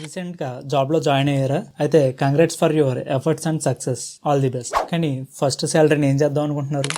రీసెంట్గా జాబ్లో జాయిన్ అయ్యారా? అయితే congrats for your efforts and success all the best కానీ ఫస్ట్ శాలరీని ఏం చేద్దాం అనుకుంటున్నారు?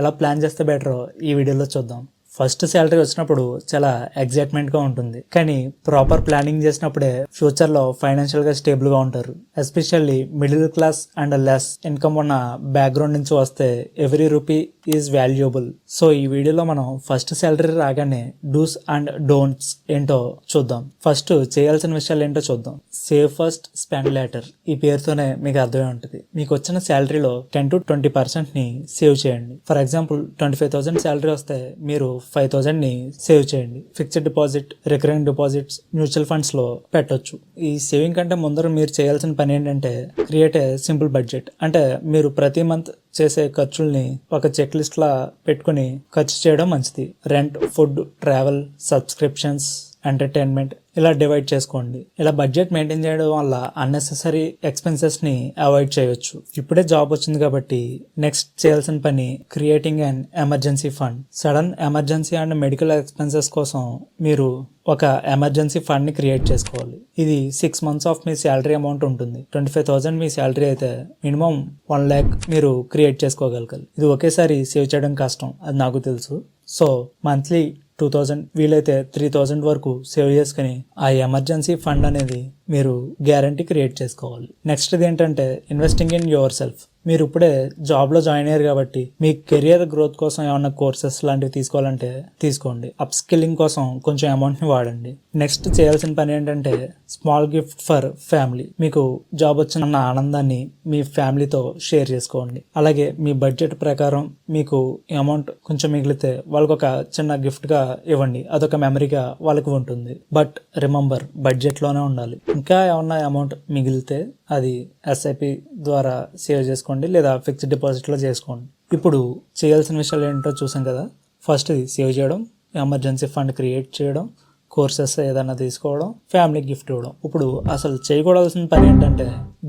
ఎలా ప్లాన్ చేస్తే బెటరో ఈ వీడియోలో చూద్దాం. ఫస్ట్ శాలరీ వచ్చినప్పుడు చాలా ఎగ్జైట్మెంట్గా ఉంటుంది. కానీ ప్రాపర్ ప్లానింగ్ చేసినప్పుడే ఫ్యూచర్లో ఫైనాన్షియల్గా స్టేబుల్గా ఉంటారు. Especially middle class and less income ఉన్న బ్యాక్గ్రౌండ్ నుంచి వస్తే every rupee is valuable so ఈ వీడియోలో మనం ఫస్ట్ శాలరీ రాగానే డూస్ అండ్ డోంట్స్ ఏంటో చూద్దాం. ఫస్ట్ చేయాల్సిన విషయాలు ఏంటో చూద్దాం. సేవ్ ఫస్ట్ స్పెండ్ లేటర్ ఈ పేరుతోనే మీకు అర్థమే ఉంటుంది. మీకు వచ్చిన శాలరీలో టెన్ టు ట్వంటీ పర్సెంట్ని సేవ్ చేయండి. For example twenty five thousand salary వస్తే మీరు ఫైవ్ థౌసండ్ని సేవ్ చేయండి. Fixed deposit recurring deposits mutual ఫండ్స్లో పెట్టొచ్చు. ఈ సేవింగ్ కంటే ముందర మీరు చేయాల్సిన పని ఏంటంటే క్రియేట్ ఏ సింపుల్ బడ్జెట్. అంటే మీరు ప్రతి మంత్ చేసే ఖర్చుల్ని ఒక చెక్ లిస్ట్ లా పెట్టుకుని ఖర్చు చేయడం మంచిది. Rent food travel subscriptions entertainment ఇలా డివైడ్ చేసుకోండి. ఇలా బడ్జెట్ మెయింటైన్ చేయడం వల్ల అన్నెసెసరీ ఎక్స్పెన్సెస్ని అవాయిడ్ చేయొచ్చు. ఇప్పుడే జాబ్ వచ్చింది కాబట్టి నెక్స్ట్ చేయాల్సిన పని creating and emergency fund sudden emergency and medical expenses కోసం మీరు ఒక ఎమర్జెన్సీ ఫండ్ని క్రియేట్ చేసుకోవాలి. ఇది సిక్స్ మంత్స్ ఆఫ్ మీ శాలరీ అమౌంట్ ఉంటుంది. ట్వంటీ ఫైవ్ థౌసండ్ మీ శాలరీ అయితే మినిమం వన్ ల్యాక్ మీరు క్రియేట్ చేసుకోగలగాలి. ఇది ఒకేసారి సేవ్ చేయడం కష్టం అది నాకు తెలుసు. సో మంత్లీ టూ థౌజండ్ వీలైతే త్రీ థౌజండ్ వరకు సేవ్ చేసుకుని ఆ ఎమర్జెన్సీ ఫండ్ అనేది మీరు గ్యారంటీ క్రియేట్ చేసుకోవాలి. నెక్స్ట్ ఏంటంటే ఇన్వెస్టింగ్ ఇన్ యువర్ సెల్ఫ్ మీరు ఇప్పుడే జాబ్లో జాయిన్ అయ్యారు కాబట్టి మీ కెరియర్ గ్రోత్ కోసం ఏమన్నా కోర్సెస్ లాంటివి తీసుకోవాలంటే తీసుకోండి. అప్ స్కిల్లింగ్ కోసం కొంచెం అమౌంట్ని వాడండి. నెక్స్ట్ చేయాల్సిన పని ఏంటంటే స్మాల్ గిఫ్ట్ ఫర్ ఫ్యామిలీ మీకు జాబ్ వచ్చిన ఆనందాన్ని మీ ఫ్యామిలీతో షేర్ చేసుకోండి. అలాగే మీ బడ్జెట్ ప్రకారం మీకు అమౌంట్ కొంచెం మిగిలితే వాళ్ళకి ఒక చిన్న గిఫ్ట్గా ఇవ్వండి. అదొక మెమరీగా వాళ్ళకి ఉంటుంది. బట్ రిమెంబర్ బడ్జెట్లోనే ఉండాలి. ఇంకా ఏమన్నా అమౌంట్ మిగిలితే అది ఎస్ఐపి ద్వారా సేవ్ చేసుకోండి లేదా ఫిక్స్డ్ డిపాజిట్లో చేసుకోండి. ఇప్పుడు చేయాల్సిన విషయాలు ఏంటో చూసాం కదా. ఫస్ట్ ఇది సేవ్ చేయడం ఎమర్జెన్సీ ఫండ్ క్రియేట్ చేయడం కోర్సెస్ ఏదైనా తీసుకోవడం ఫ్యామిలీ గిఫ్ట్ ఇవ్వడం. ఇప్పుడు అసలు చేయకూడాల్సిన పని ఏంటంటే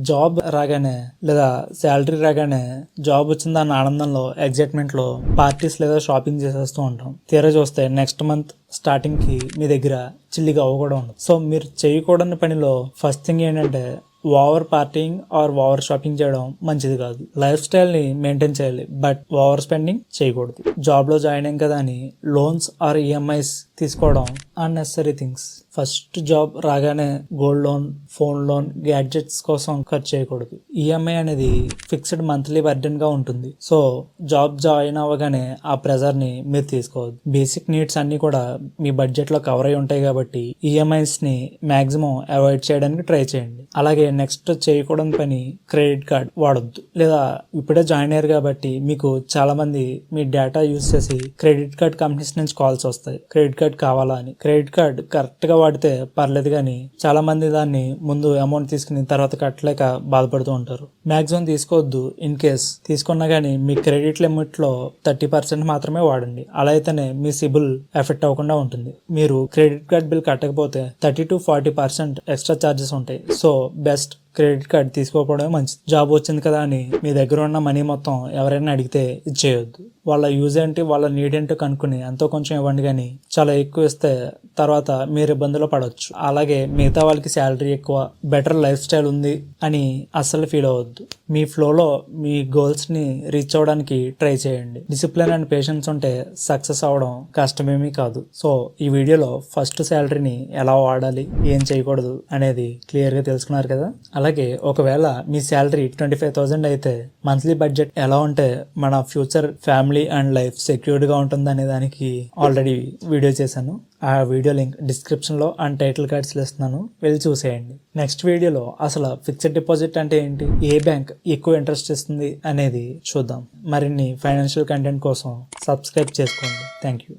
జాబ్ రాగానే లేదా శాలరీ రాగానే జాబ్ వచ్చిందన్న ఆనందంలో ఎగ్జైట్మెంట్లో పార్టీస్ లేదా షాపింగ్ చేసేస్తూ ఉంటాం. తీరా చూస్తే నెక్స్ట్ మంత్ స్టార్టింగ్కి మీ దగ్గర చిల్లిగా అవ్వకూడదు ఉండదు. సో మీరు చేయకూడని పనిలో ఫస్ట్ థింగ్ ఏంటంటే over partying or over shopping చేయడం మంచిది కాదు. లైఫ్ స్టైల్ని మెయింటైన్ చేయాలి బట్ ఓవర్ స్పెండింగ్ చేయకూడదు. జాబ్లో జాయిన్ అయ్యాం కదా అని లోన్స్ ఆర్ ఈఎంఐస్ తీసుకోవడం అన్నెసరీ థింగ్స్. ఫస్ట్ జాబ్ రాగానే gold loan phone loan gadgets కోసం ఖర్చు చేయకూడదు. ఈఎంఐ అనేది ఫిక్స్డ్ మంత్లీ బర్డెన్గా ఉంటుంది. సో జాబ్ జాయిన్ అవ్వగానే ఆ ప్రెజర్ని మీరు తీసుకోవద్దు. బేసిక్ నీడ్స్ అన్ని కూడా మీ బడ్జెట్లో కవర్ అయి ఉంటాయి కాబట్టి ఈఎంఐస్ని మాక్సిమం అవాయిడ్ చేయడానికి ట్రై చేయండి. అలాగే నెక్స్ట్ చేయకూడని పని క్రెడిట్ కార్డ్ వాడొద్దు. లేదా ఇప్పుడే జాయిన్ అయ్యారు కాబట్టి మీకు చాలా మంది మీ డేటా యూస్ చేసి క్రెడిట్ కార్డ్ కంపెనీస్ నుంచి కాల్స్ వస్తాయి. క్రెడిట్ కార్డ్ కావాలా అని. క్రెడిట్ కార్డ్ కరెక్ట్గా వాడితే పర్లేదు కానీ చాలా మంది దాన్ని ముందు అమౌంట్ తీసుకుని తర్వాత కట్టలేక బాధపడుతూ ఉంటారు. మాక్సిమం తీసుకోవద్దు. ఇన్ కేస్ తీసుకున్నా కానీ మీ క్రెడిట్ లిమిట్లో థర్టీ పర్సెంట్ మాత్రమే వాడండి. అలా అయితేనే మీ సిబిల్ ఎఫెక్ట్ అవ్వకుండా ఉంటుంది. మీరు క్రెడిట్ కార్డ్ బిల్ కట్టకపోతే thirty to forty percent extra charges ఉంటాయి. So best just credit card తీసుకోకపోవడమే మంచిది. జాబ్ వచ్చింది కదా అని మీ దగ్గర ఉన్న మనీ మొత్తం ఎవరైనా అడిగితే ఇచ్చేయొద్దు వాళ్ళ యూజ్ ఏంటి వాళ్ళ నీడ్ ఏంటో కనుక్కుని ఎంతో కొంచెం ఇవ్వండి కానీ చాలా ఎక్కువ ఇస్తే తర్వాత మీరు ఇబ్బందులు పడవచ్చు అలాగే మిగతా వాళ్ళకి శాలరీ ఎక్కువ బెటర్ లైఫ్ స్టైల్ ఉంది అని అస్సలు ఫీల్ అవ్వద్దు. మీ ఫ్లోలో మీ గోల్స్ని రీచ్ అవ్వడానికి ట్రై చేయండి. డిసిప్లిన్ అండ్ పేషెన్స్ ఉంటే సక్సెస్ అవ్వడం కష్టమేమీ కాదు. సో ఈ వీడియోలో ఫస్ట్ శాలరీని ఎలా వాడాలి ఏం చేయకూడదు అనేది క్లియర్గా తెలుసుకున్నారు కదా? అలాగే ఒకవేళ మీ శాలరీ ట్వంటీ ఫైవ్ థౌసండ్ అయితే మంత్లీ బడ్జెట్ ఎలా ఉంటే మన ఫ్యూచర్ ఫ్యామిలీ అండ్ లైఫ్ సెక్యూర్డ్గా ఉంటుంది అనే దానికి ఆల్రెడీ వీడియో చేశాను. ఆ వీడియో లింక్ డిస్క్రిప్షన్లో అండ్ టైటిల్ కార్డ్స్ ఇస్తున్నాను. వెళ్ళి చూసేయండి. నెక్స్ట్ వీడియోలో అసలు ఫిక్స్డ్ డిపాజిట్ అంటే ఏంటి? ఏ బ్యాంక్ ఎక్కువ ఇంట్రెస్ట్ ఇస్తుంది అనేది చూద్దాం. మరిన్ని ఫైనాన్షియల్ కంటెంట్ కోసం సబ్స్క్రైబ్ చేసుకోండి. Thank you